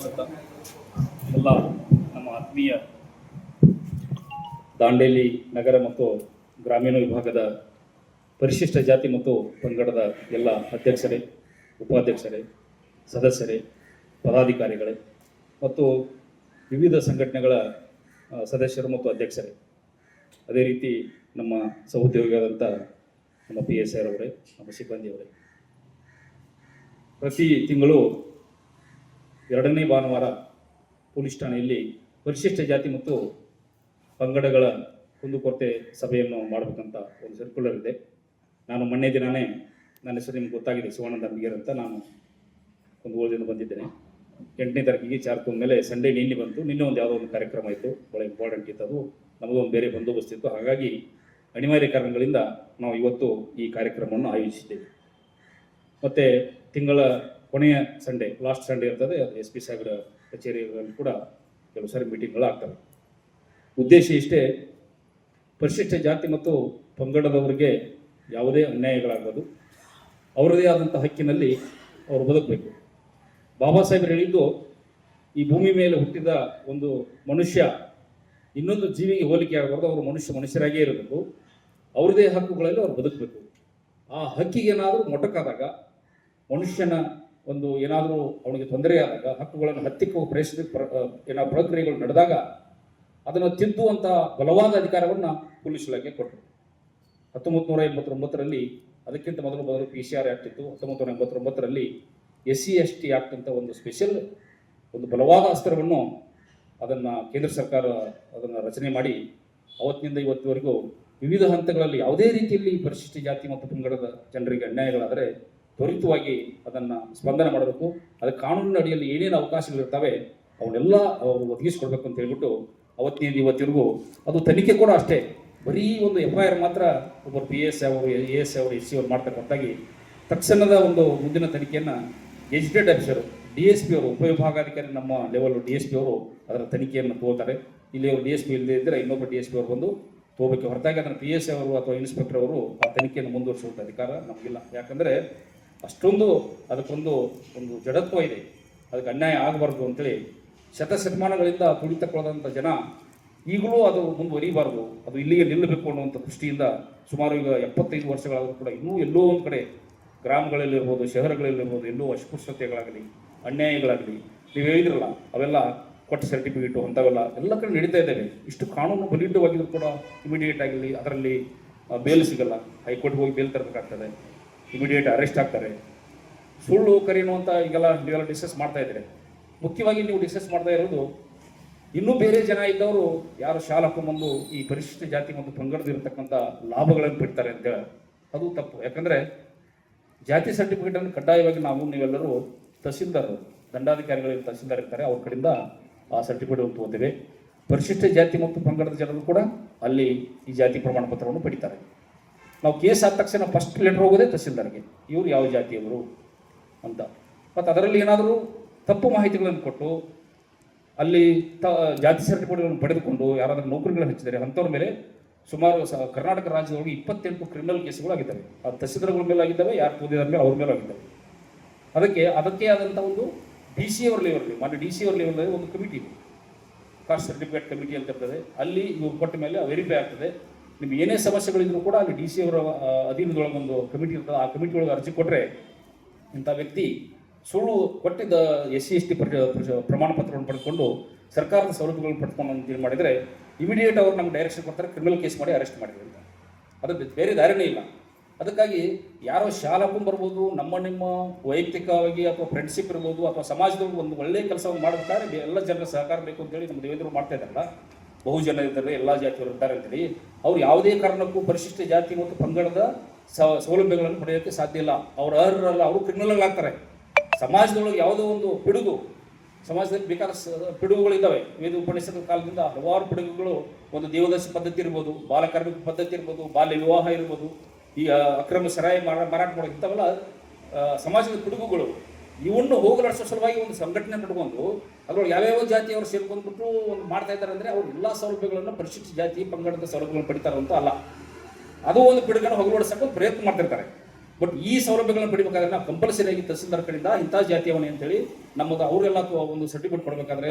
ಮಾಡುತ್ತಾ ಎಲ್ಲ ನಮ್ಮ ಆತ್ಮೀಯ ದಾಂಡೇಲಿ ನಗರ ಮತ್ತು ಗ್ರಾಮೀಣ ವಿಭಾಗದ ಪರಿಶಿಷ್ಟ ಜಾತಿ ಮತ್ತು ಪಂಗಡದ ಎಲ್ಲ ಅಧ್ಯಕ್ಷರೇ, ಉಪಾಧ್ಯಕ್ಷರೇ, ಸದಸ್ಯರೇ, ಪದಾಧಿಕಾರಿಗಳೇ ಮತ್ತು ವಿವಿಧ ಸಂಘಟನೆಗಳ ಸದಸ್ಯರು ಮತ್ತು ಅಧ್ಯಕ್ಷರೇ. ಅದೇ ರೀತಿ ನಮ್ಮ ಸಹೋದ್ಯೋಗಿಯಾದಂಥ ನಮ್ಮ ಪಿ ಎಸ್ ಆರ್ ಅವರೇ, ನಮ್ಮ ಸಿಬ್ಬಂದಿಯವರೇ. ಪ್ರತಿ ತಿಂಗಳು ಎರಡನೇ ಭಾನುವಾರ ಪೊಲೀಸ್ ಠಾಣೆಯಲ್ಲಿ ಪರಿಶಿಷ್ಟ ಜಾತಿ ಮತ್ತು ಪಂಗಡಗಳ ಕುಂದುಕೊರತೆ ಸಭೆಯನ್ನು ಮಾಡಬೇಕಂತ ಒಂದು ಸರ್ಕ್ಯುಲರ್ ಇದೆ. ನಾನು ಮೊನ್ನೆ ದಿನಾನೇ ನನ್ನ ಹೆಸರು ನಿಮ್ಗೆ ಗೊತ್ತಾಗಿದೆ, ಶಿವಾನಂದ ಅಂಬಿಗೇರ್ ಅಂತ. ನಾನು ಒಂದು ಊರಿಂದ ಬಂದಿದ್ದೇನೆ. ಎಂಟನೇ ತಾರೀಕಿಗೆ ಚಾರ್ಜ್ ಮೇಲೆ ಸಂಡೇ ನಿನ್ನೆ ಬಂತು. ನಿನ್ನೆ ಒಂದು ಯಾವುದೋ ಒಂದು ಕಾರ್ಯಕ್ರಮ ಇತ್ತು ಭಾಳ ಇಂಪಾರ್ಟೆಂಟ್ ಇತ್ತು ಅದು. ನಮಗೊಂದು ಬೇರೆ ಬಂದೋಬಸ್ತ್ ಇತ್ತು. ಹಾಗಾಗಿ ಅನಿವಾರ್ಯ ಕಾರಣಗಳಿಂದ ನಾವು ಇವತ್ತು ಈ ಕಾರ್ಯಕ್ರಮವನ್ನು ಆಯೋಜಿಸಿದ್ದೇವೆ. ಮತ್ತು ತಿಂಗಳ ಕೊನೆಯ ಸಂಡೇ ಲಾಸ್ಟ್ ಸಂಡೇ ಇರ್ತದೆ ಎಸ್ ಪಿ ಸಾಹೇಬರ ಕಚೇರಿಗಳಲ್ಲಿ ಕೂಡ ಕೆಲವು ಸಾರಿ ಮೀಟಿಂಗ್ಗಳು ಆಗ್ತವೆ. ಉದ್ದೇಶ ಇಷ್ಟೇ, ಪರಿಶಿಷ್ಟ ಜಾತಿ ಮತ್ತು ಪಂಗಡದವರಿಗೆ ಯಾವುದೇ ಅನ್ಯಾಯಗಳಾಗದು ಅವರದೇ ಆದಂಥ ಹಕ್ಕಿನಲ್ಲಿ ಅವರು ಬದುಕಬೇಕು. ಬಾಬಾ ಸಾಹೇಬರು ಹೇಳಿದ್ದು, ಈ ಭೂಮಿ ಮೇಲೆ ಹುಟ್ಟಿದ ಒಂದು ಮನುಷ್ಯ ಇನ್ನೊಂದು ಜೀವಿಗೆ ಹೋಲಿಕೆ ಆಗಬಾರ್ದು, ಅವರು ಮನುಷ್ಯ ಮನುಷ್ಯರಾಗೇ ಇರಬೇಕು. ಅವ್ರದೇ ಹಕ್ಕುಗಳಲ್ಲಿ ಅವ್ರು ಬದುಕಬೇಕು. ಆ ಹಕ್ಕಿಗೆ ಏನಾದರೂ ಮೊಟಕಾದಾಗ ಮನುಷ್ಯನ ಒಂದು ಏನಾದರೂ ಅವನಿಗೆ ತೊಂದರೆ ಆದಾಗ, ಹಕ್ಕುಗಳನ್ನು ಹತ್ತಿಕ್ಕುವ ಪ್ರಯತ್ನ, ಪ್ರ- ಏನಾದ್ರು ಪ್ರಕ್ರಿಯೆಗಳು ನಡೆದಾಗ ಅದನ್ನು ತಿದ್ದುವಂಥ ಬಲವಾದ ಅಧಿಕಾರವನ್ನು ಪೊಲೀಸ್ ಇಲಾಖೆ ಕೊಟ್ಟರು. ಹತ್ತೊಂಬತ್ತು ನೂರ ಎಂಬತ್ತೊಂಬತ್ತರಲ್ಲಿ ಅದಕ್ಕಿಂತ ಮೊದಲು ಮೊದಲು ಪಿ ಸಿ ಆರ್ ಆ್ಯಕ್ಟ್ ಇತ್ತು. ಹತ್ತೊಂಬತ್ತು ನೂರ ಎಂಬತ್ತೊಂಬತ್ತರಲ್ಲಿ S C S T act ಅಂತ ಒಂದು ಸ್ಪೆಷಲ್ ಒಂದು ಬಲವಾದ ಅಸ್ತ್ರವನ್ನು ಅದನ್ನು ಕೇಂದ್ರ ಸರ್ಕಾರ ಅದನ್ನು ರಚನೆ ಮಾಡಿ, ಅವತ್ತಿನಿಂದ ಇವತ್ತಿವರೆಗೂ ವಿವಿಧ ಹಂತಗಳಲ್ಲಿ ಯಾವುದೇ ರೀತಿಯಲ್ಲಿ ಪರಿಶಿಷ್ಟ ಜಾತಿ ಮತ್ತು ಪಂಗಡದ ಜನರಿಗೆ ಅನ್ಯಾಯಗಳಾದರೆ ತ್ವರಿತವಾಗಿ ಅದನ್ನು ಸ್ಪಂದನೆ ಮಾಡಬೇಕು. ಅದಕ್ಕೆ ಕಾನೂನಿನ ಅಡಿಯಲ್ಲಿ ಏನೇನು ಅವಕಾಶಗಳಿರ್ತವೆ ಅವನ್ನೆಲ್ಲ ಅವರು ಒದಗಿಸ್ಕೊಡ್ಬೇಕು ಅಂತ ಹೇಳ್ಬಿಟ್ಟು ಅವತ್ತಿನ ಇವತ್ತಿವರೆಗೂ ಅದು ತನಿಖೆ ಕೂಡ ಅಷ್ಟೇ. ಬರೀ ಒಂದು ಎಫ್ ಐ ಆರ್ ಮಾತ್ರ ಒಬ್ಬರು ಪಿ ಎಸ್ ಅವರು ಎ ಎಸ್ ಅವರು ಎಸ್ ಸಿ ಅವರು ಮಾಡ್ತಕ್ಕಂಥಾಗಿ ತಕ್ಷಣದ ಒಂದು ಮುಂದಿನ ತನಿಖೆಯನ್ನು educate officer D S P ಅವರು, ಉಪವಿಭಾಗಾಧಿಕಾರಿ ನಮ್ಮ ಲೆವೆಲ್ ಡಿ ಎಸ್ ಪಿ ಅವರು ಅದರ ತನಿಖೆಯನ್ನು ತಗೋತಾರೆ ಇಲ್ಲಿ ಅವರು ಡಿ ಎಸ್ ಪಿ ಇಲ್ಲದೇ ಇದ್ದರೆ ಇನ್ನೊಬ್ಬ ಡಿ ಎಸ್ ಪಿ ಅವರು ಬಂದು ತಗೋಬೇಕು ಹೊರತಾಗಿ ಅದನ್ನು ಪಿ ಎಸ್ ಅವರು ಅಥವಾ ಇನ್ಸ್ಪೆಕ್ಟರ್ ಅವರು ಆ ತನಿಖೆಯನ್ನು ಮುಂದುವರಿಸುವಂಥ ಅಧಿಕಾರ ನಮಗಿಲ್ಲ. ಯಾಕಂದರೆ ಅಷ್ಟೊಂದು ಅದಕ್ಕೊಂದು ಒಂದು ಜಡತ್ವ ಇದೆ. ಅದಕ್ಕೆ ಅನ್ಯಾಯ ಆಗಬಾರ್ದು ಅಂತೇಳಿ ಶತಶತಮಾನಗಳಿಂದ ತುಳಿತಕ್ಕೊಳದಂಥ ಜನ ಈಗಲೂ ಅದು ಮುಂದುವರಿಬಾರ್ದು. ಅದು ಇಲ್ಲಿಗೆ ನಿಲ್ಲಬೇಕು ಅನ್ನುವಂಥ ದೃಷ್ಟಿಯಿಂದ ಸುಮಾರು ಈಗ ಎಪ್ಪತ್ತೈದು ವರ್ಷಗಳಾದರೂ ಕೂಡ ಇನ್ನೂ ಎಲ್ಲೋ ಒಂದು ಕಡೆ ಗ್ರಾಮಗಳಲ್ಲಿರ್ಬೋದು, ಶಹರಗಳಲ್ಲಿರ್ಬೋದು, ಎಲ್ಲೋ ಅಸ್ಪೃಶ್ಯತೆಗಳಾಗಲಿ, ಅನ್ಯಾಯಗಳಾಗಲಿ, ನೀವು ಹೇಳಿದ್ರಲ್ಲ, ಅವೆಲ್ಲ ಕೊಟ್ಟ ಸರ್ಟಿಫಿಕೇಟು ಅಂಥವೆಲ್ಲ ಎಲ್ಲ ಕಡೆ ನಡೀತಾ ಇದ್ದೇವೆ. ಇಷ್ಟು ಕಾನೂನು ಬಲಿಷ್ಠವಾಗಿದ್ರು ಕೂಡ ಇಮಿಡಿಯೇಟ್ ಆಗಲಿ ಅದರಲ್ಲಿ ಬೇಲ್ ಸಿಗಲ್ಲ. ಹೈಕೋರ್ಟ್ಗೆ ಹೋಗಿ ಬೇಲ್ ತರಬೇಕಾಗ್ತದೆ. ಇಮಿಡಿಯೇಟ್ ಅರೆಸ್ಟ್ ಆಗ್ತಾರೆ. ಸುಳ್ಳು ಕರೆಯುವಂಥ ಈಗೆಲ್ಲ ನೀವೆಲ್ಲ ಡಿಸ್ಕಸ್ ಮಾಡ್ತಾ ಇದ್ದಾರೆ. ಮುಖ್ಯವಾಗಿ ನೀವು ಡಿಸ್ಕಸ್ ಮಾಡ್ತಾ ಇರೋದು, ಇನ್ನೂ ಬೇರೆ ಜನ ಇದ್ದವರು ಯಾರು ಶಾಲೆ ಬಂದು ಈ ಪರಿಶಿಷ್ಟ ಜಾತಿ ಮತ್ತು ಪಂಗಡದಿರತಕ್ಕಂಥ ಲಾಭಗಳನ್ನು ಬಿಡ್ತಾರೆ ಅಂತ ಅದು ತಪ್ಪು. ಯಾಕಂದರೆ ಜಾತಿ ಸರ್ಟಿಫಿಕೇಟನ್ನು ಕಡ್ಡಾಯವಾಗಿ ನಾವು ನೀವೆಲ್ಲರೂ ತಹಸೀಲ್ದಾರರು, ದಂಡಾಧಿಕಾರಿಗಳು ತಹಸೀಲ್ದಾರ್ ಇರ್ತಾರೆ. ಅವ್ರ ಕಡೆಯಿಂದ ಆ ಸರ್ಟಿಫಿಕೇಟ್ ತಗೋತೇವೆ. ಪರಿಶಿಷ್ಟ ಜಾತಿ ಮತ್ತು ಪಂಗಡದ ಜನರು ಕೂಡ ಅಲ್ಲಿ ಈ ಜಾತಿ ಪ್ರಮಾಣ ಪತ್ರವನ್ನು ಪಡಿತಾರೆ. ನಾವು ಕೇಸ್ ಆದ ತಕ್ಷಣ ಫಸ್ಟ್ ಲೆಟರ್ ಹೋಗೋದೇ ತಹಸೀಲ್ದಾರ್ಗೆ. ಇವರು ಯಾವ ಜಾತಿಯವರು ಅಂತ. ಮತ್ತು ಅದರಲ್ಲಿ ಏನಾದರೂ ತಪ್ಪು ಮಾಹಿತಿಗಳನ್ನು ಕೊಟ್ಟು ಅಲ್ಲಿ ತ, ಜಾತಿ ಸರ್ಟಿಫಿಕೇಟ್ಗಳನ್ನು ಪಡೆದುಕೊಂಡು ಯಾರಾದರೂ ನೌಕರಿಗಳನ್ನು ಹಚ್ಚಿದ್ದಾರೆ ಅಂಥವ್ರ ಮೇಲೆ ಸುಮಾರು ಸ, ಕರ್ನಾಟಕ ರಾಜ್ಯದೊಳಗೆ ಇಪ್ಪತ್ತೆಂಟು ಕ್ರಿಮಿನಲ್ ಕೇಸುಗಳು ಆಗಿದ್ದಾವೆ. ಆ ತಹಸೀಲ್ದಾರ್ಗಳ ಮೇಲೆ ಆಗಿದ್ದಾವೆ ಯಾರು ಓದಿದಾರ ಮೇಲೆ ಅವ್ರ ಮೇಲೆ ಆಗಿದ್ದಾವೆ ಅದಕ್ಕೆ ಅದಕ್ಕೆ ಆದಂಥ ಒಂದು ಡಿ ಸಿ ಅವ್ರ ಲೆವೆಲ್ ಮಾನ್ಯ ಡಿ ಸಿ ಅವ್ರ ಲೆವೆಲ್ನಲ್ಲಿ ಒಂದು ಕಮಿಟಿ ಕಾಸ್ಟ್ ಸರ್ಟಿಫಿಕೇಟ್ ಕಮಿಟಿ ಅಂತ ಇರ್ತದೆ. ಅಲ್ಲಿ ಇವರು ಕೊಟ್ಟ ಮೇಲೆ ವೆರಿಫೈ ಆಗ್ತದೆ. ನಿಮ್ಗೆ ಏನೇ ಸಮಸ್ಯೆಗಳಿದ್ರು ಕೂಡ ಅಲ್ಲಿ ಡಿ ಸಿ ಅವರ ಅಧೀನದೊಳಗೆ ಒಂದು ಕಮಿಟಿ ಇರ್ತದೆ, ಆ ಕಮಿಟಿ ಒಳಗೆ ಅರ್ಜಿ ಕೊಟ್ಟರೆ ಇಂಥ ವ್ಯಕ್ತಿ ಸುಳ್ಳು ಕೊಟ್ಟಿದ್ದ ಎಸ್ ಸಿ, ಎಸ್ ಟಿ ಪ್ರಮಾಣ ಪತ್ರವನ್ನು ಪಡೆದುಕೊಂಡು ಸರ್ಕಾರದ ಸೌಲಭ್ಯಗಳನ್ನು ಪಡ್ಕೊಂಡು ಏನು ಮಾಡಿದರೆ ಇಮಿಡಿಯೇಟ್ ಅವ್ರು ನಮ್ಗೆ ಡೈರೆಕ್ಷನ್ ಕೊಡ್ತಾರೆ ಕ್ರಿಮಿನಲ್ ಕೇಸ್ ಮಾಡಿ ಅರೆಸ್ಟ್ ಮಾಡಿದ್ರು ಅಂತ. ಅದು ಬೇರೆ ದಾರಿನೇ ಇಲ್ಲ. ಅದಕ್ಕಾಗಿ ಯಾರೋ ಶಾಲಕ್ಕೂ ಬರ್ಬೋದು, ನಮ್ಮ ನಿಮ್ಮ ವೈಯಕ್ತಿಕವಾಗಿ ಅಥವಾ ಫ್ರೆಂಡ್ಶಿಪ್ ಇರ್ಬೋದು, ಅಥವಾ ಸಮಾಜದೊಳಗೆ ಒಂದು ಒಳ್ಳೆಯ ಕೆಲಸವನ್ನು ಮಾಡಬೇಕಾದ್ರೆ ಎಲ್ಲ ಜನರ ಸಹಕಾರ ಬೇಕು ಅಂತೇಳಿ ನಮ್ಮ ದೇವೇಂದ್ರ ಮಾಡ್ತಾ ಇದ್ದಾರಲ್ಲ ಬಹು ಜನ ಇದ್ದಾರೆ, ಎಲ್ಲ ಜಾತಿಯವರು ಇದ್ದಾರೆ ಅಂತೇಳಿ, ಅವ್ರು ಯಾವುದೇ ಕಾರಣಕ್ಕೂ ಪರಿಶಿಷ್ಟ ಜಾತಿ ಮತ್ತು ಪಂಗಡದ ಸೌಲಭ್ಯಗಳನ್ನು ಪಡೆಯೋಕ್ಕೆ ಸಾಧ್ಯ ಇಲ್ಲ. ಅವ್ರು ಅರ್ಹರಲ್ಲ, ಅವರು ಕ್ರಿಮಿನಲ್ ಆಗ್ತಾರೆ. ಸಮಾಜದೊಳಗೆ ಯಾವುದೋ ಒಂದು ಪಿಡುಗು, ಸಮಾಜದಲ್ಲಿ ಬೇಕಾದ ಪಿಡುಗುಗಳಿದ್ದಾವೆ. ವೇದ ಉಪನಿಷದ ಕಾಲದಿಂದ ಹಲವಾರು ಪಿಡುಗುಗಳು ಒಂದು ದೇವದಾಸ ಪದ್ಧತಿ ಇರ್ಬೋದು ಬಾಲಕಾರ್ಮಿಕ ಪದ್ಧತಿ ಇರ್ಬೋದು, ಬಾಲ್ಯ ವಿವಾಹ ಇರ್ಬೋದು, ಈ ಅಕ್ರಮ ಸರಾಯಿ ಮಾರ ಮಾರಾಟ ಮಾಡೋದು ಇಂಥವೆಲ್ಲ ಸಮಾಜದ ಪಿಡುಗುಗಳು. ಇವನ್ನು ಹೋಗಲಾಡಿಸೋ ಸಲುವಾಗಿ ಒಂದು ಸಂಘಟನೆ ಕಟ್ಕೊಂಡು ಅದ್ರೊಳಗೆ ಯಾವ್ಯಾವ ಜಾತಿಯವರು ಸೇರ್ಕೊಂಡ್ಬಿಟ್ಟು ಒಂದು ಮಾಡ್ತಾ ಇದ್ದಾರೆ ಅಂದರೆ ಅವ್ರು ಎಲ್ಲ ಸೌಲಭ್ಯಗಳನ್ನು ಪರಿಶಿಷ್ಟ ಜಾತಿ ಪಂಗಡದ ಸೌಲಭ್ಯಗಳನ್ನು ಅಂತ ಅಲ್ಲ. ಅದು ಒಂದು ಪಿಡುಗನ್ನು ಹೋಗಲಾಡಿಸೋಕೆ ಪ್ರಯತ್ನ ಮಾಡ್ತಿರ್ತಾರೆ. ಬಟ್ ಈ ಸೌಲಭ್ಯಗಳನ್ನು ಪಡಿಬೇಕಾದ್ರೆ ನಾವು ಕಂಪಲ್ಸರಿಯಾಗಿ ತಹಸೀಲ್ದಾರ್ ಕಡೆಯಿಂದ ಇಂಥ ಜಾತಿಯವನೇ ಅಂತೇಳಿ ನಮ್ಮದು ಅವರೆಲ್ಲ ಒಂದು ಸರ್ಟಿಫಿಕೇಟ್ ಕೊಡಬೇಕಾದ್ರೆ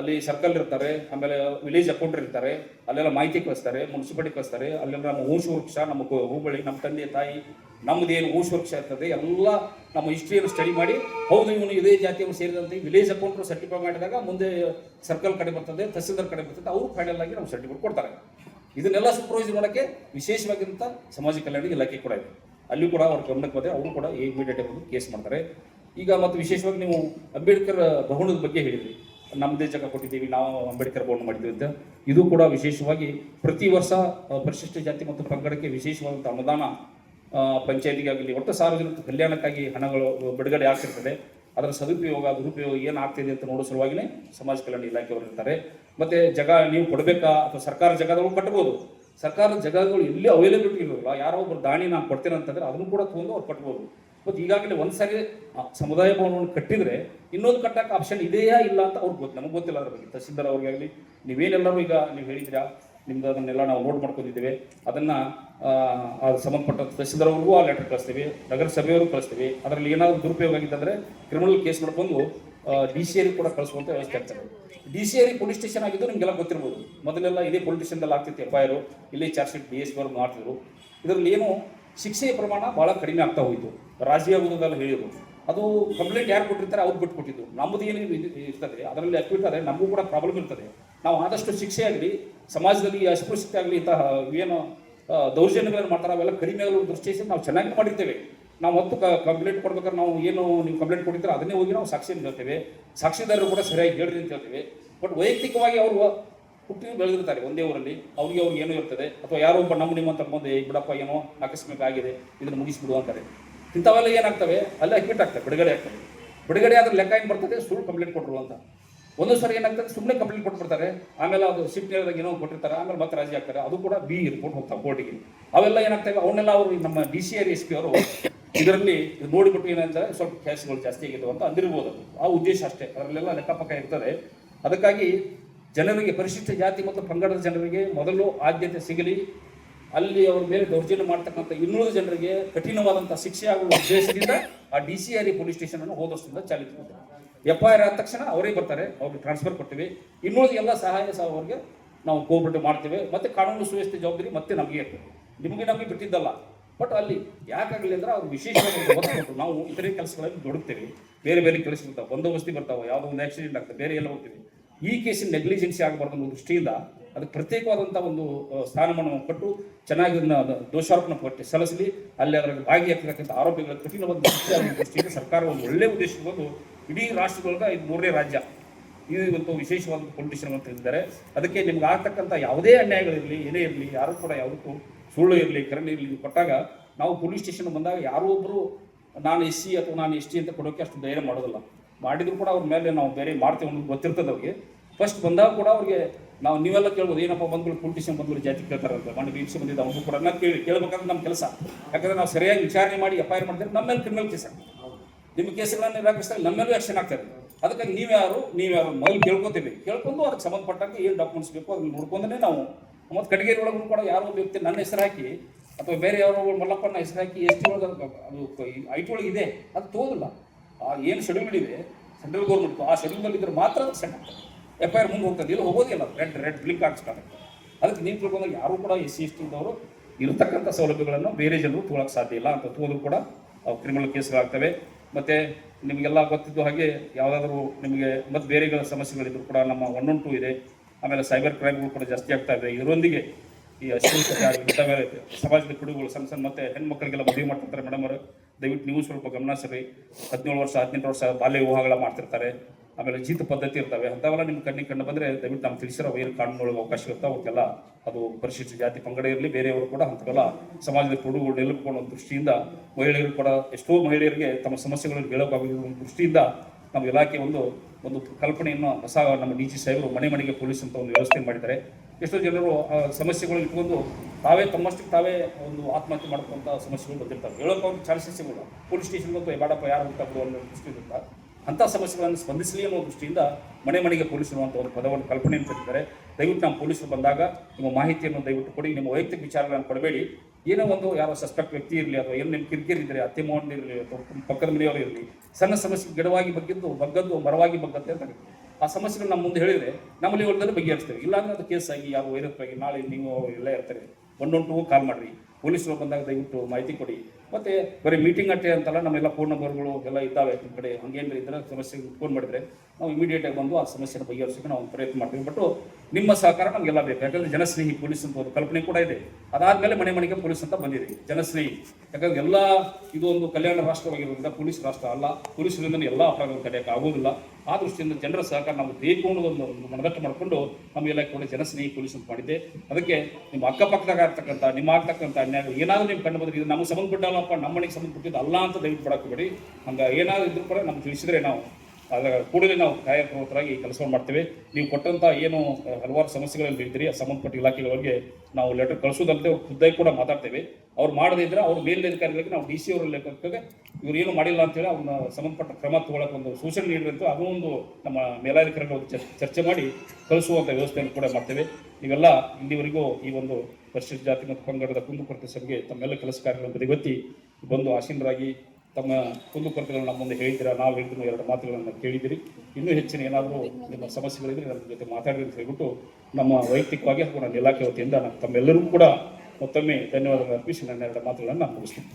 ಅಲ್ಲಿ ಸರ್ಕಲ್ ಇರ್ತಾರೆ, ಆಮೇಲೆ ವಿಲೇಜ್ ಅಕೌಂಟ್ ಇರ್ತಾರೆ, ಅಲ್ಲೆಲ್ಲ ಮಾಹಿತಿ ಕಳಿಸ್ತಾರೆ ಮುನ್ಸಿಪಾಲಿಟಿ ಕಳಿಸ್ತಾರೆ, ಅಲ್ಲೆಲ್ಲ ನಮ್ಮ ಊಷ ವೃಕ್ಷ ನಮ್ಮ ಹುಬ್ಬಳ್ಳಿ ನಮ್ಮ ತಂದೆ, ತಾಯಿ ನಮ್ಮದೇನು ಊಷ ವೃಕ್ಷ ಇರ್ತದೆ ಎಲ್ಲ ನಮ್ಮ ಹಿಸ್ಟ್ರಿಯನ್ನು ಸ್ಟಡಿ ಮಾಡಿ, ಹೌದು, ಇವನು ಇದೇ ಜಾತಿಯನ್ನು ಸೇರಿದಂತೆ ವಿಲೇಜ್ ಅಕೌಂಟ್ರು ಸರ್ಟಿಫೈ ಮಾಡಿದಾಗ ಮುಂದೆ ಸರ್ಕಲ್ ಕಡೆ ಬರ್ತದೆ, ತಹಸೀಲ್ದಾರ್ ಕಡೆ ಬರ್ತದೆ, ಅವರು ಫೈನಲ್ ಆಗಿ ನಮ್ಗೆ ಸರ್ಟಿಫಿಕೇಟ್ ಕೊಡ್ತಾರೆ. ಇದನ್ನೆಲ್ಲ ಸೂಪರ್ವೈಸ್ ಮಾಡೋಕ್ಕೆ ವಿಶೇಷವಾಗಿಂತ ಸಮಾಜ ಕಲ್ಯಾಣ ಇಲಾಖೆ ಕೂಡ ಇದೆ. ಅಲ್ಲಿ ಕೂಡ ಅವ್ರ ಗಮನಕ್ಕೆ ಬಂದರೆ ಅವರು ಕೂಡ ಇಮಿಡಿಯೇಟ್ ಬಂದು ಕೇಸ್ ಮಾಡ್ತಾರೆ. ಈಗ ಮತ್ತು ವಿಶೇಷವಾಗಿ ನೀವು ಅಂಬೇಡ್ಕರ್ ಭವನದ ಬಗ್ಗೆ ಹೇಳಿದ್ರಿ. ನಮ್ಮದೇ ಜಾಗ ಕೊಟ್ಟಿದ್ದೀವಿ, ನಾವು ಅಂಬೇಡ್ಕರ್ ಭವನ ಮಾಡಿದ್ದೀವಿ ಅಂತ. ಇದು ಕೂಡ ವಿಶೇಷವಾಗಿ ಪ್ರತಿ ವರ್ಷ ಪರಿಶಿಷ್ಟ ಜಾತಿ ಮತ್ತು ಪಂಗಡಕ್ಕೆ ವಿಶೇಷವಾದಂಥ ಅನುದಾನ ಪಂಚಾಯತಿಗಾಗಲಿ, ಒಟ್ಟು ಸಾರ್ವಜನಿಕ ಕಲ್ಯಾಣಕ್ಕಾಗಿ ಹಣಗಳು ಬಿಡುಗಡೆ ಆಗ್ತಿರ್ತದೆ. ಅದರ ಸದುಪಯೋಗ, ದುರುಪಯೋಗ ಏನು ಆಗ್ತಿದೆ ಅಂತ ನೋಡೋ ಸಲುವಾಗಿನೇ ಸಮಾಜ ಕಲ್ಯಾಣ ಇಲಾಖೆಯವರು ಇರ್ತಾರೆ. ಮತ್ತು ಜಾಗ ನೀವು ಕೊಡಬೇಕಾ ಅಥವಾ ಸರ್ಕಾರ ಜಾಗದವರು ಕಟ್ಬೋದು? ಸರ್ಕಾರದ ಜಾಗಗಳು ಎಲ್ಲಿ ಅವೈಲೇಬಿಲಿಟಿ ಇರೋಲ್ಲ. ಯಾರೋ ಒಬ್ಬರು ದಾಣಿ ನಾನು ಕೊಡ್ತೇನೆ ಅಂತಂದ್ರೆ ಅದನ್ನು ಕೂಡ ತೊಗೊಂಡು ಅವ್ರು ಕಟ್ಬೋದು. ಮತ್ತು ಈಗಾಗಲೇ ಒಂದು ಸಾರಿ ಸಮುದಾಯ ಭವನವನ್ನು ಕಟ್ಟಿದರೆ ಇನ್ನೊಂದು ಕಟ್ಟಕ್ಕೆ ಆಪ್ಷನ್ ಇದೆಯಾ ಇಲ್ಲ ಅಂತ ಅವ್ರಿಗೆ ಗೊತ್ತು. ನಮಗೆ ಗೊತ್ತಿಲ್ಲ ಅದ್ರ ಬಗ್ಗೆ. ತಹಸೀಲ್ದಾರ್ ಅವ್ರಿಗಾಗಲಿ, ನೀವೇನೆಲ್ಲರೂ ಈಗ ನೀವು ಹೇಳಿದಿರಾ ನಿಮ್ದು ಅದನ್ನೆಲ್ಲ ನಾವು ನೋಟ್ ಮಾಡ್ಕೊಂಡಿದ್ದೇವೆ. ಅದನ್ನ ಸಂಬಂಧಪಟ್ಟ ತಹಸೀಲ್ದಾರ್ ಆ ಲೆಟರ್ ಕಳಿಸ್ತೀವಿ ನಗರಸಭೆಯವರು ಕಳಿಸ್ತೀವಿ. ಅದರಲ್ಲಿ ಏನಾದರೂ ದುರುಪಯೋಗ ಆಗಿದ್ದಂದ್ರೆ ಕ್ರಿಮಿನಲ್ ಕೇಸ್ ಮಾಡ್ಕೊಂಡು ಡಿ ಸಿ ಆರಿಗೆ ಕೂಡ ಕಳಿಸುವಂತ ವ್ಯವಸ್ಥೆ ಆಗ್ತದೆ. D C I police station ಆಗಿದ್ದು ನಿಮಗೆಲ್ಲ ಗೊತ್ತಿರ್ಬೋದು. ಮೊದಲೆಲ್ಲ ಇದೇ ಪೊಲೀಸ್ ಸ್ಟೇಷನ್ದಲ್ಲಿ ಆಗ್ತಿತ್ತು ಎಫ್ ಐ ಆರ್ ಇಲ್ಲೇ ಚಾರ್ಜ್ ಶೀಟ್ ಡಿ ಎಸ್ ಅವರು ಮಾಡ್ತಿದ್ರು. ಇದರಲ್ಲಿ ಏನು ಶಿಕ್ಷೆಯ ಪ್ರಮಾಣ ಭಾಳ ಕಡಿಮೆ ಆಗ್ತಾ ಹೋಯಿತು. ರಾಜಿ ಆಗುವುದಲ್ಲ ಹೇಳಿದ್ರು. ಅದು ಕಂಪ್ಲೇಂಟ್ ಯಾರು ಕೊಟ್ಟಿರ್ತಾರೆ ಅವ್ರು ಬಿಟ್ಟು ಕೊಟ್ಟಿದ್ದು ನಮ್ಮದು ಏನು ಇದು, ಇರ್ತದೆ, ಅದರಲ್ಲಿ ಅಕ್ವಿಟ್ ಆದರೆ ನಮಗೂ ಕೂಡ ಪ್ರಾಬ್ಲಮ್ ಇರ್ತದೆ. ನಾವು ಆದಷ್ಟು ಶಿಕ್ಷೆ ಆಗಲಿ ಸಮಾಜದಲ್ಲಿ ಅಸ್ಪೃಶ್ಯತೆ ಆಗಲಿ ಇಂತಹ ಏನು ದೌರ್ಜನ್ಯಗಳನ್ನು ಮಾಡ್ತಾರೆ ಅವೆಲ್ಲ ಕಡಿಮೆ ಆಗಲು ದೃಷ್ಟಿಸಿ ನಾವು ಚೆನ್ನಾಗಿ ಮಾಡಿರ್ತೇವೆ. ನಾವು ಮತ್ತು ಕಂಪ್ಲೇಂಟ್ ಕೊಡ್ಬೇಕಾದ್ರೆ ನಾವು ಏನು ನೀವು ಕಂಪ್ಲೇಂಟ್ ಕೊಟ್ಟಿದ್ರೆ ಅದನ್ನೇ ಹೋಗಿ ನಾವು ಸಾಕ್ಷಿಯನ್ನು ಹೇಳ್ತೇವೆ. ಸಾಕ್ಷಿದಾರರು ಕೂಡ ಸರಿಯಾಗಿ ಹೇಳ್ರಿ ಅಂತ ಹೇಳ್ತೇವೆ. ಬಟ್ ವೈಯಕ್ತಿಕವಾಗಿ ಅವರು ಹುಟ್ಟಿ ಬೆಳೆದಿರ್ತಾರೆ ಒಂದೇ ಊರಲ್ಲಿ. ಅವ್ರಿಗೆ ಅವ್ರಿಗೆ ಏನೋ ಇರ್ತದೆ. ಅಥವಾ ಯಾರೋ ಒಬ್ಬ ನಮ್ಮ ನಿಮ್ಮ "ಏ, ಬಿಡಪ್ಪ ಏನೋ ಆಕಸ್ಮಿಕ ಆಗಿದೆ ಇದನ್ನು ಮುಗಿಸ್ಬಿಡು ಅಂತಾರೆ. ಇಂಥವೆಲ್ಲ ಏನಾಗ್ತವೆ? ಅಲ್ಲೇ ಅಕ್ವಿಟ್ ಆಗ್ತವೆ ಬಿಡುಗಡೆ ಆಗ್ತವೆ. ಬಿಡುಗಡೆ ಆದ್ರೆ ಲೆಕ್ಕ ಏನು ಬರ್ತದೆ? ಸುಳ್ಳು ಕಂಪ್ಲೇಂಟ್ ಕೊಟ್ಟರು ಅಂತ. ಒಂದೊಂದು ಸರಿ ಏನಾಗ್ತದೆ ಸುಮ್ಮನೆ ಕಂಪ್ಲೇಂಟ್ ಕೊಟ್ಬಿಡ್ತಾರೆ. ಆಮೇಲೆ ಅದು ಶಿಫ್ಟ್ ಹೇಳಿದಾಗ ಏನೋ ಕೊಟ್ಟಿರ್ತಾರೆ, ಆಮೇಲೆ ಮತ್ತೆ ರಾಜಿ ಆಗ್ತಾರೆ. ಅದು ಕೂಡ ಬಿ ರಿಪೋರ್ಟ್ ಹೋಗ್ತಾವೆ ಕೋರ್ಟಿಗೆ ಅವೆಲ್ಲ ಏನಾಗ್ತವೆ, ಅವನ್ನೆಲ್ಲ ಅವರು ನಮ್ಮ D C R S P ಅವರು ಇದರಲ್ಲಿ ಇದು ನೋಡಿಬಿಟ್ಟು ಏನಂದ್ರೆ ಸ್ವಲ್ಪ ಕ್ಯಾಶ್ಗಳು ಜಾಸ್ತಿ ಆಗಿದ್ದು ಅಂತ ಅಂದಿರ್ಬೋದು ಅದು. ಆ ಉದ್ದೇಶ ಅಷ್ಟೇ. ಅದರಲ್ಲೆಲ್ಲ ಲೆಕ್ಕಪಕ್ಕ ಇರ್ತದೆ. ಅದಕ್ಕಾಗಿ ಜನರಿಗೆ, ಪರಿಶಿಷ್ಟ ಜಾತಿ ಮತ್ತು ಪಂಗಡದ ಜನರಿಗೆ ಮೊದಲು ಆದ್ಯತೆ ಸಿಗಲಿ ಅಲ್ಲಿ ಅವ್ರ ಮೇಲೆ ದೌರ್ಜನ್ಯ ಮಾಡ್ತಕ್ಕಂಥ ಇನ್ನುಳಿದ ಜನರಿಗೆ ಕಠಿಣವಾದಂಥ ಶಿಕ್ಷೆ ಆಗುವ ಉದ್ದೇಶದಿಂದ ಆ D C R E police station ಅನ್ನು ಹೋದಷ್ಟಿಂದ ವರ್ಷದಿಂದ ಚಾಲಿತ ಎಫ್ ಐ ಆರ್ ಆದ ತಕ್ಷಣ ಅವರೇ ಬರ್ತಾರೆ, ಅವ್ರಿಗೆ ಟ್ರಾನ್ಸ್ಫರ್ ಕೊಡ್ತೀವಿ ಇನ್ನುಳಿದ ಎಲ್ಲ ಸಹಾಯ ಸಹ ಅವ್ರಿಗೆ ನಾವು ಕೋಪರೇಟ್ ಮಾಡ್ತೇವೆ. ಮತ್ತೆ ಕಾನೂನು ಸುವ್ಯವಸ್ಥೆ ಜವಾಬ್ದಾರಿ ಮತ್ತೆ ನಮಗೆ ಇರ್ತದೆ. ನಿಮಗೆ ನಮಗೆ ಬಿಟ್ಟಿದ್ದಲ್ಲ. ಬಟ್ ಅಲ್ಲಿ ಯಾಕಾಗಲಿ ಅಂದ್ರೆ ಅವ್ರು ವಿಶೇಷವಾಗಿ ನಾವು ಇತರೆ ಕೆಲಸಗಳಲ್ಲಿ ದುಡುಕ್ತೇವೆ. ಬೇರೆ ಬೇರೆ ಕೆಲಸ ಬರ್ತಾವೆ. ಬಂದೋಬಸ್ತಿ ಬರ್ತಾವೆ. ಯಾವುದೋ ಒಂದು ಆಕ್ಸಿಡೆಂಟ್ ಆಗ್ತದೆ. ಬೇರೆ ಎಲ್ಲ ಹೋಗ್ತೀವಿ. ಈ ಕೇಸಿನ ನೆಗ್ಲಿಜೆನ್ಸಿ ಆಗಬಾರ್ದು ಅನ್ನೋ ದೃಷ್ಟಿಯಿಂದ ಅದಕ್ಕೆ ಪ್ರತ್ಯೇಕವಾದಂಥ ಒಂದು ಸ್ಥಾನಮಾನವನ್ನು ಕೊಟ್ಟು ಚೆನ್ನಾಗಿ ದೋಷಾರೋಪಣೆ ಪಟ್ಟಿ ಸಲ್ಲಿಸಲಿ. ಅಲ್ಲಿ ಅದರಲ್ಲಿ ಭಾಗಿಯಾಗ್ತಕ್ಕಂಥ ಆರೋಪಿಗಳ ಕಠಿಣವಾದ ದೃಷ್ಟಿಯಲ್ಲಿ ಸರ್ಕಾರ ಒಂದು ಒಳ್ಳೆಯ ಉದ್ದೇಶವನ್ನು ಇಡೀ ರಾಷ್ಟ್ರದೊಳಗೆ ಇದು ಮೂರನೇ ರಾಜ್ಯ. ಇದು ಇವತ್ತು ವಿಶೇಷವಾದ ಪೊಲಿಟಿಷನ್ ಅಂತ ಹೇಳಿದ್ದಾರೆ. ಅದಕ್ಕೆ ನಿಮ್ಗೆ ಆಗ್ತಕ್ಕಂಥ ಯಾವುದೇ ಅನ್ಯಾಯಗಳಿರಲಿ ಏನೇ ಇರಲಿ, ಯಾರು ಕೂಡ ಯಾವುದಕ್ಕೂ ಸುಳ್ಳು ಇರಲಿ ಕರಣಿ ಇರಲಿ ಕೊಟ್ಟಾಗ ನಾವು ಪೊಲೀಸ್ ಸ್ಟೇಷನ್ ಬಂದಾಗ ಯಾರೋ ಒಬ್ಬರು ನಾನು ಎಸ್ ಸಿ ಅಥವಾ ನಾನು ಎಸ್ ಟಿ ಅಂತ ಕೊಡೋಕೆ ಅಷ್ಟು ಧೈರ್ಯ ಮಾಡೋದಿಲ್ಲ. ಮಾಡಿದ್ರು ಕೂಡ ಅವ್ರ ಮೇಲೆ ನಾವು ಬೇರೆ ಮಾಡ್ತೇವೆ ಅನ್ನೋದು ಗೊತ್ತಿರ್ತದೆ ಅವ್ರಿಗೆ. ಫಸ್ಟ್ ಬಂದಾಗ ಕೂಡ ಅವ್ರಿಗೆ ನಾವು ನೀವೆಲ್ಲ ಕೇಳ್ಬೋದು, ಏನಪ್ಪ ಬಂದ್ಬಿಟ್ಟು ಪೊಲಿಟಿಷಿಯನ್ ಬಂದ್ಗಳು ಜಾತಿ ಕೇಳ್ತಾರಂತ. ಮನೆ ರೀಲ್ಸ್ ಬಂದಿದ್ದ ಅವನು ಕೂಡ ನಾವು ಕೇಳಿ ಕೇಳ್ಬೇಕಾದ್ರೆ ನಮ್ಮ ಕೆಲಸ. ಯಾಕಂದ್ರೆ ನಾವು ಸರಿಯಾಗಿ ವಿಚಾರಣೆ ಮಾಡಿ ಎಫ್ ಐ ಆರ್ ಮಾಡಿದ್ರೆ ನಮ್ಮ ಮೇಲೆ ಕ್ರಿಮಿನಲ್ ಕೇಸ್ ನಿಮ್ಮ ಕೇಸ್ಗಳನ್ನು ನಿರಾಕರಿಸಿದಾಗ ನಮ್ಮ ಮೇಲೂ ಆ್ಯಕ್ಷನ್ ಆಗ್ತದೆ. ಅದಕ್ಕಾಗಿ ನೀವ್ಯಾರು ನೀವ್ಯಾರು ಮೊದಲು ಕೇಳ್ಕೊತೀವಿ. ಕೇಳ್ಕೊಂಡು ಅದಕ್ಕೆ ಸಂಬಂಧಪಟ್ಟಂಗೆ ಏನು ಡಾಕ್ಯುಮೆಂಟ್ಸ್ ಬೇಕು ಅದನ್ನ ನೋಡ್ಕೊಂಡೇ ನಾವು ಮತ್ತು ಕಟಗೇರಿ ಒಳಗೂ ಕೂಡ ಯಾರೋ ವ್ಯಕ್ತಿ ನನ್ನ ಹೆಸರು ಹಾಕಿ ಅಥವಾ ಬೇರೆ ಯಾರೋ ಮಲ್ಲಪ್ಪನ ಹೆಸರು ಹಾಕಿ ಎಸ್ ಒಳಗೆ ಅದು ಐ ಟಿ ಒಳಗೆ ಇದೆ, ಅದು ತೋದಿಲ್ಲ. ಏನು ಶೆಡ್ಯೂಲ್ ಇದೆ ಸೆಂಟ್ರಲ್ ಗೌರ್ಮೆಂಟ್ ಆ ಶೆಡ್ಯೂಲ್ನಲ್ಲಿ ಇದ್ರೆ ಮಾತ್ರ ಅದು ಆಗ್ತದೆ. ಎಫ್ ಐ ಆರ್ ಮುಂದೆ ಹೋಗ್ತದೆ. ಇಲ್ಲಿ ಹೋಗೋದಿಲ್ಲ ರೆಡ್ ರೆಡ್ ಬ್ಲಿಂಕ್ ಹಾಕ್ಸ್ಕೊಳಕ್ಕೆ ಅದಕ್ಕೆ ನೀವು ತಿಳ್ಕೊಂಡಾಗ ಯಾರು ಕೂಡ ಎಸ್ ಸಿ ಎಸ್ ಟಿದವರು ಇರತಕ್ಕಂಥ ಸೌಲಭ್ಯಗಳನ್ನು ಬೇರೆ ಜನರು ತೊಗೊಳಕ್ಕೆ ಸಾಧ್ಯ ಇಲ್ಲ ಅಂತ ತೋದ್ರು ಕೂಡ ಕ್ರಿಮಿನಲ್ ಕೇಸ್ಗಳಾಗ್ತವೆ. ಮತ್ತೆ ನಿಮಗೆಲ್ಲ ಗೊತ್ತಿದ್ದು ಹಾಗೆ ಯಾವುದಾದ್ರೂ ನಿಮಗೆ ಮತ್ತು ಬೇರೆ ಸಮಸ್ಯೆಗಳಿದ್ರು ಕೂಡ ನಮ್ಮ ಒನ್ ಒನ್ ಟು ಇದೆ. ಆಮೇಲೆ ಸೈಬರ್ ಕ್ರೈಮ್ಗಳು ಕೂಡ ಜಾಸ್ತಿ ಆಗ್ತಾ ಇದೆ. ಇದರೊಂದಿಗೆ ಈ ಇಂಥವೇ ಸಮಾಜದ ಕುಡುಗಳು ಸಣ್ಣ ಸಣ್ಣ ಮತ್ತೆ ಹೆಣ್ಮಕ್ಳಿಗೆಲ್ಲ ಮದುವೆ ಮಾಡ್ತಿರ್ತಾರೆ ಮೇಡಮ್ ಅವರು. ದಯವಿಟ್ಟು ನೀವು ಸ್ವಲ್ಪ ಗಮನ ಸರಿ ಹದಿನೇಳು ವರ್ಷ, ಹದಿನೆಂಟು ವರ್ಷ ಬಾಲ್ಯ ವಿವಾಹಗಳ ಮಾಡ್ತಿರ್ತಾರೆ. ಆಮೇಲೆ ಜೀತ ಪದ್ಧತಿ ಇರ್ತವೆ. ಅಂಥವೆಲ್ಲ ನಿಮ್ಮ ಕಣ್ಣಿಗೆ ಕಂಡು ಬಂದರೆ ದಯವಿಟ್ಟು ನಮ್ಗೆ ತಿಳಿಸಿರೋ ವೈರ್ ಕಾನೂನೊಳಗೆ ಅವಕಾಶ ಇರುತ್ತೆ ಅವಕ್ಕೆಲ್ಲ ಅದು ಪರಿಶಿಷ್ಟ ಜಾತಿ ಪಂಗಡ ಇರಲಿ, ಬೇರೆಯವರು ಕೂಡ ಅಂಥವೆಲ್ಲ ಸಮಾಜದ ಕೊಡುಗಳು ಒಂದು ದೃಷ್ಟಿಯಿಂದ ಮಹಿಳೆಯರು ಕೂಡ ಎಷ್ಟೋ ಮಹಿಳೆಯರಿಗೆ ತಮ್ಮ ಸಮಸ್ಯೆಗಳನ್ನು ಹೇಳೋಕ್ಕಾಗೋ ದೃಷ್ಟಿಯಿಂದ ನಮ್ಮ ಇಲಾಖೆ ಒಂದು ಒಂದು ಕಲ್ಪನೆಯನ್ನು ಹೊಸ ನಮ್ಮ ಡಿ ಜಿ ಸಾಹೇಬರು ಮನೆ ಮನೆಗೆ ಪೊಲೀಸ್ ಅಂತ ಒಂದು ವ್ಯವಸ್ಥೆ ಮಾಡಿದ್ದಾರೆ. ಎಷ್ಟೋ ಜನರು ಆ ಸಮಸ್ಯೆಗಳು ಇಟ್ಕೊಂಡು ತಾವೇ ತಮ್ಮಷ್ಟಕ್ಕೆ ತಾವೇ ಒಂದು ಆತ್ಮಹತ್ಯೆ ಮಾಡ್ಕೊಂತ ಸಮಸ್ಯೆಗಳು ಬಂದಿರ್ತಾರೆ ಹೇಳೋಕೆ ಅವ್ರಿಗೆ ಚಾನ್ಸಸ್ ಸಿಗೋಲ್ಲ. ಪೊಲೀಸ್ ಸ್ಟೇಷನ್ "ಏ, ಬೇಡಪ್ಪ ಯಾರು ಅಂತ ಬಿಡು ಅನ್ನೋ ದೃಷ್ಟಿಯಿಂದ ಅಂಥ ಸಮಸ್ಯೆಗಳನ್ನು ಸ್ಪಂದಿಸಲಿ ಅನ್ನೋ ದೃಷ್ಟಿಯಿಂದ ಮನೆ ಮನೆಗೆ ಪೊಲೀಸರು ಅಂತ ಒಂದು ಪದವನ್ನು ಕಲ್ಪನೆಯನ್ನು ಕೊಟ್ಟಿದ್ದಾರೆ ದಯವಿಟ್ಟು ನಮ್ಮ ಪೊಲೀಸರು ಬಂದಾಗ ನಿಮ್ಮ ಮಾಹಿತಿಯನ್ನು ದಯವಿಟ್ಟು ಕೊಡಿ ನಿಮ್ಮ ವೈಯಕ್ತಿಕ ವಿಚಾರಗಳನ್ನು ಕೊಡಬೇಡಿ. ಏನೋ ಒಂದು ಯಾರೋ ಸಸ್ಪೆಕ್ಟ್ ವ್ಯಕ್ತಿ ಇರಲಿ ಅಥವಾ ಏನು ನಿಮ್ಮ ಕಿರಿಕಿರಿ ಇದ್ದರೆ ಅತ್ತೆ ಮೋಹನ್ ಇರಲಿ ಅಥವಾ ಪಕ್ಕದ ಮನೆಯವರು ಇರಲಿ ಸಣ್ಣ ಸಮಸ್ಯೆ ಗಿಡವಾಗಿ ಬಗ್ಗಿದ್ದು ಬಗ್ಗದ್ದು ಮರವಾಗಿ ಬಗ್ಗತ್ತೆ ಅಂತ. ಆ ಸಮಸ್ಯೆಗಳು ನಮ್ಮ ಮುಂದೆ ಹೇಳಿದರೆ ನಮ್ಮಲ್ಲಿ ಹೊಲದಲ್ಲಿ ಬಗೆಹರಿಸ್ತೇವೆ. ಇಲ್ಲಾಂದ್ರೆ ಅದು ಕೇಸ್ ಆಗಿ ಯಾವ ವೈರತ್ವಾಗಿ ನಾಳೆ ನೀವು ಎಲ್ಲ ಇರ್ತಾರೆ. ಟೂ ಕಾಲ್ ಮಾಡಿರಿ. ಪೊಲೀಸರು ಬಂದಾಗ ದಯವಿಟ್ಟು ಮಾಹಿತಿ ಕೊಡಿ. ಮತ್ತೆ ಬರೀ ಮೀಟಿಂಗ್ ಅಟ್ಟೆ ಅಂತಲ್ಲ ನಮ್ಮೆಲ್ಲ ಫೋನ್ ನಂಬರ್ಗಳು ಎಲ್ಲ ಇದ್ದಾವೆ ನಿಮ್ಮ ಕಡೆ. ಹಂಗೇನು ಇದ್ರೆ ಸಮಸ್ಯೆಗೆ ಫೋನ್ ಮಾಡಿದ್ರೆ ನಾವು ಇಮಿಡಿಯೇಟ್ ಆಗಿ ಬಂದು ಆ ಸಮಸ್ಯೆನ ಬಗೆಹರಿಸೋಕೆ ನಾವು ಪ್ರಯತ್ನ ಮಾಡ್ತೀವಿ. ಬಟ್ ನಿಮ್ಮ ಸಹಕಾರ ನಮಗೆಲ್ಲ ಬೇಕು. ಯಾಕಂದ್ರೆ ಜನಸ್ನೇಹಿ ಪೊಲೀಸ್ ಅಂತ ಒಂದು ಕಲ್ಪನೆ ಕೂಡ ಇದೆ. ಅದಾದ್ಮೇಲೆ ಮನೆ ಮನೆಗೆ ಪೊಲೀಸ್ ಅಂತ ಬಂದಿದೆ. ಜನಸ್ನೇಹಿ. ಯಾಕಂದ್ರೆ ಎಲ್ಲ ಇದು ಒಂದು ಕಲ್ಯಾಣ ರಾಷ್ಟ್ರವಾಗಿರೋದ್ರಿಂದ ಪೊಲೀಸ್ ರಾಷ್ಟ್ರ ಅಲ್ಲ. ಪೊಲೀಸರಿಂದ ಎಲ್ಲ ಅಪರಾಧಗಳು ತಡೆಯೋಕೆ ಆಗೋದಿಲ್ಲ ಆ ದೃಷ್ಟಿಯಿಂದ ಜನರ ಸಹಕಾರ ನಾವು ಬೇಕು ಒಂದು ಮನದಟ್ಟು ಮಾಡಿಕೊಂಡು ನಮಗೆಲ್ಲ ಕೂಡ ಜನಸ್ನೇಹಿ ಪೊಲೀಸ್ ಅಂತ ಮಾಡಿದ್ದೆ. ಅದಕ್ಕೆ ನಿಮ್ಮ ಅಕ್ಕಪಕ್ಕದಾಗ ಆಗ್ತಕ್ಕಂಥ, ನಿಮ್ಮ ಆಗ್ತಕ್ಕಂಥ ಅನ್ಯಾಯ ಏನಾದರೂ ನಿಮ್ಮ ಕಂಡು ಬಂದ್ರೆ ಇದು ನಮಗೆ ಸಂಬಂಧಪಟ್ಟಲ್ಲಪ್ಪ ನಮ್ಮ ಮನೆಗೆ ಸಂಬಂಧಪಟ್ಟಿದ್ದು ಅಲ್ಲ ಅಂತ ದಯವಿಟ್ಟು ಬಿಡಕ್ಕೆ ಹಂಗೆ ಏನಾದರೂ ಇದ್ರೂ ಕೂಡ ನಮ್ಗೆ ತಿಳಿಸಿದ್ರೆ ನಾವು ಅದರ ಕೂಡಲೇ ನಾವು ಕಾರ್ಯಪ್ರವೃತ್ತರಾಗಿ ಕೆಲಸವನ್ನು ಮಾಡ್ತೇವೆ. ನೀವು ಕೊಟ್ಟಂತ ಏನು ಹಲವಾರು ಸಮಸ್ಯೆಗಳಲ್ಲಿ ಇದ್ದೀರಿ ಸಂಬಂಧಪಟ್ಟ ಇಲಾಖೆಗಳಿಗೆ ನಾವು ಲೆಟರ್ ಕಳಿಸೋದಲ್ಲದೆ ಅವ್ರು ಖುದ್ದಾಗಿ ಕೂಡ ಮಾತಾಡ್ತೇವೆ. ಅವ್ರು ಮಾಡದೇ ಇದ್ರೆ ಅವ್ರ ಮೇಲಧಿಕಾರಿಗಳಿಗೆ ನಾವು ಡಿ ಸಿ ಅವರ ಲೆಕ್ಕಕ್ಕೆ ಇವ್ರು ಏನು ಮಾಡಿಲ್ಲ ಅಂತೇಳಿ ಅವ್ರನ್ನ ಸಂಬಂಧಪಟ್ಟ ಕ್ರಮ ತಗೊಳಕ್ಕೆ ಒಂದು ಸೂಚನೆ ನೀಡಿದಂತ ಅದು ಒಂದು ನಮ್ಮ ಮೇಲಾಧಿಕಾರಿಗಳು ಚರ್- ಚರ್ಚೆ ಮಾಡಿ ಕಳಿಸುವಂಥ ವ್ಯವಸ್ಥೆಯನ್ನು ಕೂಡ ಮಾಡ್ತೇವೆ. ಇವೆಲ್ಲ ಇಲ್ಲಿವರೆಗೂ ಈ ಒಂದು ಪರಿಶಿಷ್ಟ ಜಾತಿ ಮತ್ತು ಪಂಗಡದ ಕುಂದುಕೊರತೆ ಸಭೆಗೆ ತಮ್ಮೆಲ್ಲ ಕೆಲಸ ಕಾರ್ಯಗಳನ್ನು ಬದಿಗೊತ್ತಿ ಬಂದು ಆಸೀನರಾಗಿ ತಮ್ಮ ಕುಂದುಕೊರತೆಗಳನ್ನು ನಮ್ಮ ಮುಂದೆ ಹೇಳ್ತೀರಾ ನಾವು ಹೇಳ್ತಿರೋ ಎರಡು ಮಾತುಗಳನ್ನು ಕೇಳಿದಿರಿ ಇನ್ನೂ ಹೆಚ್ಚಿನ ಏನಾದರೂ ನಿಮ್ಮ ಸಮಸ್ಯೆಗಳಿದ್ರೆ ನಮ್ಮ ಜೊತೆ ಮಾತಾಡಿ ಅಂತ ಹೇಳ್ಬಿಟ್ಟು ನಮ್ಮ ವೈಯಕ್ತಿಕವಾಗಿ ಹಾಗೂ ನನ್ನ ಇಲಾಖೆ ವತಿಯಿಂದ ನಾನು ತಮ್ಮೆಲ್ಲರಿಗೂ ಕೂಡ ಮತ್ತೊಮ್ಮೆ ಧನ್ಯವಾದಗಳನ್ನು ಅರ್ಪಿಸಿ ನನ್ನ ಎರಡು ಮಾತುಗಳನ್ನು ನಾನು ಮುಗಿಸ್ತೀನಿ.